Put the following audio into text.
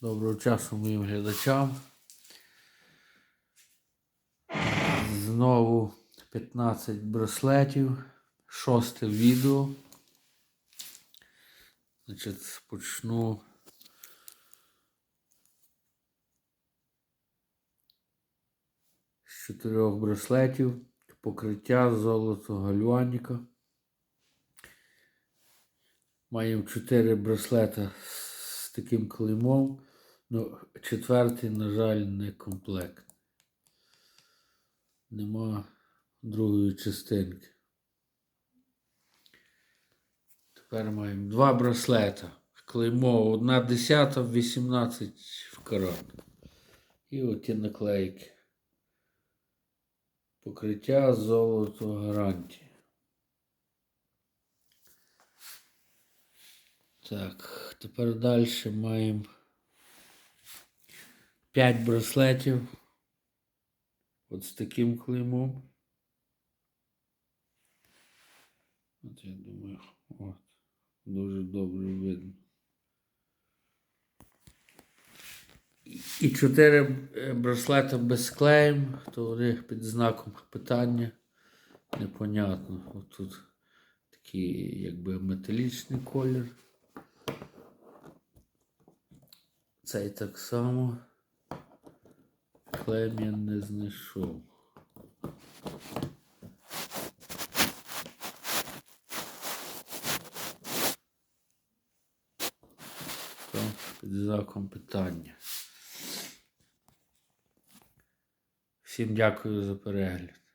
Доброго часу моїм глядачам. Знову 15 браслетів. Шосте відео. Значить, почну. З чотирьох браслетів. Покриття золото гальваніка. Маємо чотири браслета з таким клеймом. Ну, четвертий, на жаль, не комплект. Нема другої частинки. Тепер маємо два браслета. Клеймо одна десята, 18 в карат. І оті наклейки. Покриття золото гарантії. Так, тепер далі маємо 5 браслетів. От з таким клеймом. От я думаю, от, дуже добре видно. І- І 4 браслети без клеєм, то вони під знаком питання. Непонятно. От тут такий якби металічний колір. Цей так само. Клем я не знайшов. Там під знаком питання. Всім дякую за перегляд.